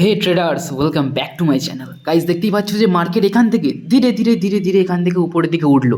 Hey traders welcome back to my channel guys দেখতেই পাচ্ছ যে মার্কেট এখান থেকে ধীরে ধীরে ধীরে ধীরে এখান থেকে উপরের দিকে উঠল।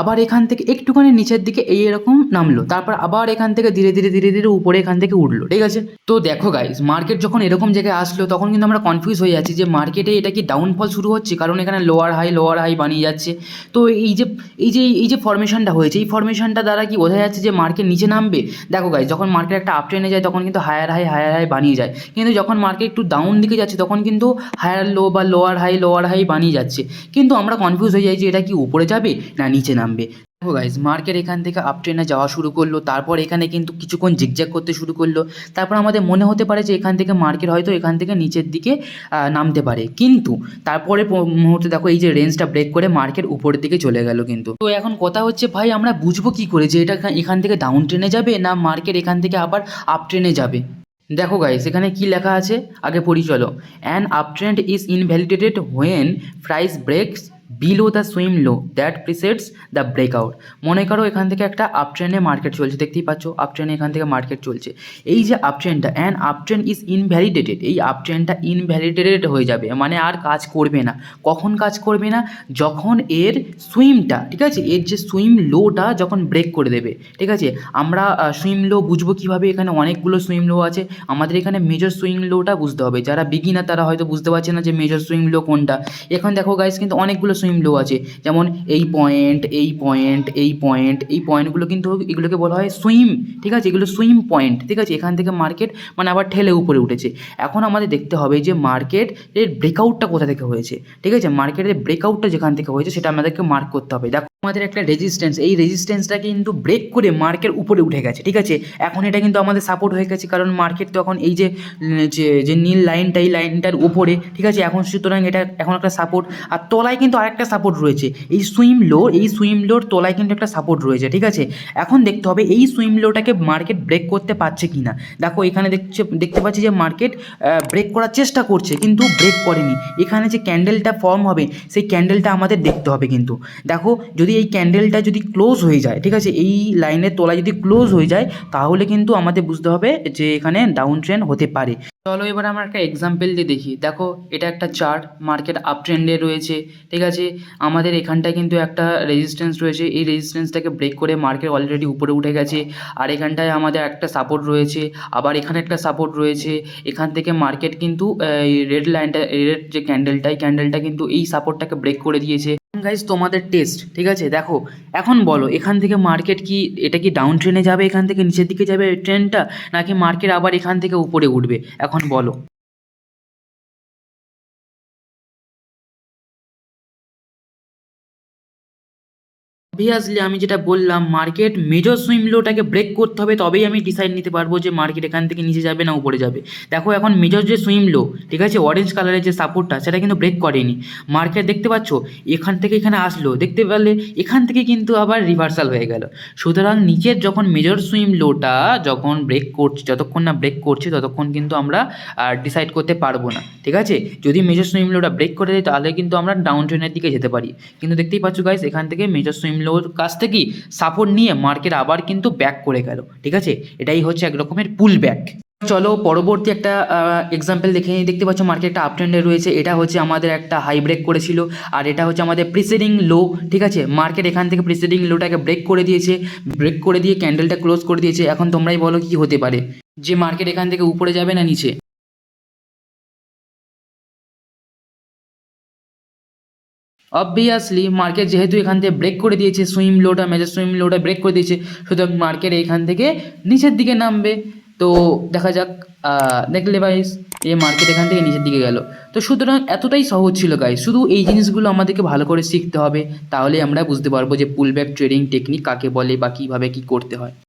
আবার এখান থেকে একটুখানি নিচের দিকে এই এরকম নামলো। তারপর আবার এখান থেকে ধীরে ধীরে ধীরে ধীরে উপরে এখান থেকে উঠল। ঠিক আছে? তো দেখো গাইজ মার্কেট যখন এরকম জায়গায় আসলো, তখন কিন্তু আমরা কনফিউজ হয়ে যাচ্ছি যে মার্কেটে এটা কি ডাউনফল শুরু হচ্ছে? কারণ এখানে লোয়ার হাই লোয়ার হাই বানিয়ে যাচ্ছে। তো এই যে এই যে এই যে ফরমেশনটা হয়েছে, এই ফরমেশনটা দ্বারা কি বোঝা যাচ্ছে যে মার্কেট নিচে নামবে? দেখো গাইজ যখন মার্কেট একটা আপ ট্রেনে যায়, তখন কিন্তু হায়ার হাই হায়ার হাই বানিয়ে যায়। কিন্তু যখন মার্কেট একটু ডাউন দিকে যাচ্ছে, তখন কিন্তু হায়ার লো বা লোয়ার হাই লোয়ার হাই বানিয়ে যাচ্ছে। কিন্তু আমরা কনফিউজ হয়ে যাই যে এটা কি উপরে যাবে না নিচে নামবে। দেখো গাইজ মার্কেট এখান থেকে আপ ট্রেনে যাওয়া শুরু করল, তারপর এখানে কিন্তু কিছুক্ষণ জিগজ্যাগ করতে শুরু করল। তারপর আমাদের মনে হতে পারে যে এখান থেকে মার্কেট হয়তো এখান থেকে নিচের দিকে নামতে পারে। কিন্তু তারপরে মুহূর্তে দেখো এই যে রেঞ্জটা ব্রেক করে মার্কেট উপরের দিকে চলে গেল কিন্তু। তো এখন কথা হচ্ছে ভাই, আমরা বুঝব কি করে যে এটা এখান থেকে ডাউন ট্রেনে যাবে না মার্কেট এখান থেকে আবার আপ ট্রেনে যাবে? দেখো গাই সেখানে কি লেখা আছে? আগে পড়ি চলো। An up trend is invalidated when price breaks below the swing low that precedes the breakout মনে করো এখান থেকে একটা আপ ট্রেনে মার্কেট চলছে, দেখতেই পাচ্ছ আপ ট্রেনে এখান থেকে মার্কেট চলছে। এই যে আপ ট্রেনটা and up trend is invalidated এই আপ ট্রেনটা ইনভ্যালিডেটেড হয়ে যাবে মানে আর কাজ করবে না। কখন কাজ করবে না? যখন এর সুইমটা ঠিক আছে? এর যে সুইম লোটা যখন ব্রেক করে দেবে, ঠিক আছে? আমরা সুইম লো বুঝব কীভাবে? এখানে অনেকগুলো সুইম লো আছে। আমাদের এখানে মেজর সুইং লোটা বুঝতে হবে। যারা বিগিনার তারা হয়তো বুঝতে পারছে না যে মেজর সুইং লো কোনটা। এখন দেখো গাইস কিন্তু অনেকগুলো সুইম লো আছে। যেমন এই পয়েন্ট এই পয়েন্ট এই পয়েন্ট এই পয়েন্টগুলো কিন্তু এগুলোকে বলা হয় সুইম ঠিক আছে? এগুলো সুইম পয়েন্ট ঠিক আছে? এখান থেকে মার্কেট মানে আবার ঠেলে উপরে উঠেছে। এখন আমাদের দেখতে হবে যে মার্কেট এর ব্রেকআউটটা কোথা থেকে হয়েছে? ঠিক আছে? মার্কেটের ব্রেকআউটটা যেখান থেকে হয়েছে সেটা আমাদেরকে মার্ক করতে হবে। দেখো আমাদের একটা রেজিস্ট্যান্স এই রেজিস্ট্যান্সটা কিন্তু ব্রেক করে মার্কেট উপরে উঠে গেছে, ঠিক আছে? এখন এটা কিন্তু আমাদের সাপোর্ট হয়ে গেছে, কারণ মার্কেট তো এখন এই যে যে নীল লাইনটা এই লাইনটার উপরে, ঠিক আছে? এখন সুতরাং এটা এখন একটা সাপোর্ট আর তলায় কিন্তু আরেকটা সাপোর্ট রয়েছে, এই সুইম লো এই সুইম লোর তলায় কিন্তু একটা সাপোর্ট রয়েছে, ঠিক আছে? এখন দেখতে হবে এই সুইম লোটাকে মার্কেট ব্রেক করতে পারছে কি না দেখো, এখানে দেখছে, দেখতে পাচ্ছি যে মার্কেট ব্রেক করার চেষ্টা করছে, কিন্তু ব্রেক করেনি। এখানে যে ক্যান্ডেলটা ফর্ম হবে, সেই ক্যান্ডেলটা আমাদের দেখতে হবে কিন্তু। দেখো, যদি এই ক্যান্ডেলটা যদি ক্লোজ হয়ে যায়, ঠিক আছে? এই লাইনের তলায় যদি ক্লোজ হয়ে যায়, তাহলে কিন্তু আমাদের বুঝতে হবে যে এখানে ডাউন ট্রেন হতে পারে। চলো এবার আমরা একটা এক্সাম্পল দিয়ে দেখি। দেখো, এটা একটা চার্ট মার্কেট আপ ট্রেন্ডে রয়েছে, ঠিক আছে? আমাদের এখানটায় কিন্তু একটা রেজিস্ট্যান্স রয়েছে। এই রেজিস্ট্যান্সটাকে ব্রেক করে মার্কেট অলরেডি উপরে উঠে গেছে। আর এখানটায় আমাদের একটা সাপোর্ট রয়েছে। আবার এখানে একটা সাপোর্ট রয়েছে। এখান থেকে মার্কেট কিন্তু রেড লাইনটা রেড যে ক্যান্ডেলটা এই ক্যান্ডেলটা কিন্তু এই সাপোর্টটাকে ব্রেক করে দিয়েছে। গাইজ তোমাদের টেস্ট ঠিক আছে? দেখো, এখন বলো, এখান থেকে মার্কেট কি, এটা কি ডাউন ট্রেনে যাবে এখান থেকে, নিচের দিকে যাবে ট্রেনটা নাকি মার্কেট আবার এখান থেকে উপরে উঠবে? এখন বলো। অবভিয়াসলি আমি যেটা বললাম মার্কেট মেজর সুইম লোটাকে ব্রেক করতে হবে, তবেই আমি ডিসাইড নিতে পারব যে মার্কেট এখান থেকে নিচে যাবে না উপরে যাবে। দেখো, এখন মেজর যে সুইম লো ঠিক আছে অরেঞ্জ কালারের যে সাপোর্টটা সেটা কিন্তু ব্রেক করেনি। মার্কেট দেখতে পাচ্ছ, এখান থেকে এখানে আসলো, দেখতে পেলে এখান থেকে কিন্তু আবার রিভার্সাল হয়ে গেল। সুতরাং নিচের যখন মেজর সুইম লোটা যখন ব্রেক করছে, যতক্ষণ না ব্রেক করছে, ততক্ষণ কিন্তু আমরা ডিসাইড করতে পারব না, ঠিক আছে? যদি মেজর সুইম লোটা ব্রেক করে দেয়, তাহলে কিন্তু আমরা ডাউন ট্রেনের দিকে যেতে পারি। কিন্তু দেখতেই পাচ্ছ গাইস এখান থেকে মেজর সুইম লোর কাছ থেকেই সাপোর্ট নিয়ে মার্কেট আবার কিন্তু ব্যাক করে গেল, ঠিক আছে? এটাই হচ্ছে এক রকমের পুল ব্যাক চলো পরবর্তী একটা এক্সাম্পল দেখে দেখতে পাচ্ছ মার্কেটটা আপ ট্রেন্ডে রয়েছে। এটা হচ্ছে আমাদের একটা হাই ব্রেক করেছিল, আর এটা হচ্ছে আমাদের প্রিসিডিং লো ঠিক আছে? মার্কেট এখান থেকে প্রিসিডিং লোটাকে ব্রেক করে দিয়েছে। ব্রেক করে দিয়ে ক্যান্ডেলটা ক্লোজ করে দিয়েছে। এখন তোমরাই বলো কি হতে পারে? যে মার্কেট এখান থেকে উপরে যাবে না নিচে? অবভিয়াসলি মার্কেট যেহেতু এখান থেকে ব্রেক করে দিয়েছে সুইম লোটা মেজর সুইম লোটা ব্রেক করে দিয়েছে, সুতরাং মার্কেট এখান থেকে নিচের দিকে নামবে। তো দেখা যাক দেখলে ভাইস এই মার্কেট এখান থেকে নিচের দিকে গেল। তো সুতরাং এতটাই সহজ ছিল গাই শুধু এই জিনিসগুলো আমাদেরকে ভালো করে শিখতে হবে, তাহলে আমরা বুঝতে পারব যে পুল ব্যাক ট্রেডিং টেকনিক কাকে বলে বা কীভাবে কী করতে হয়।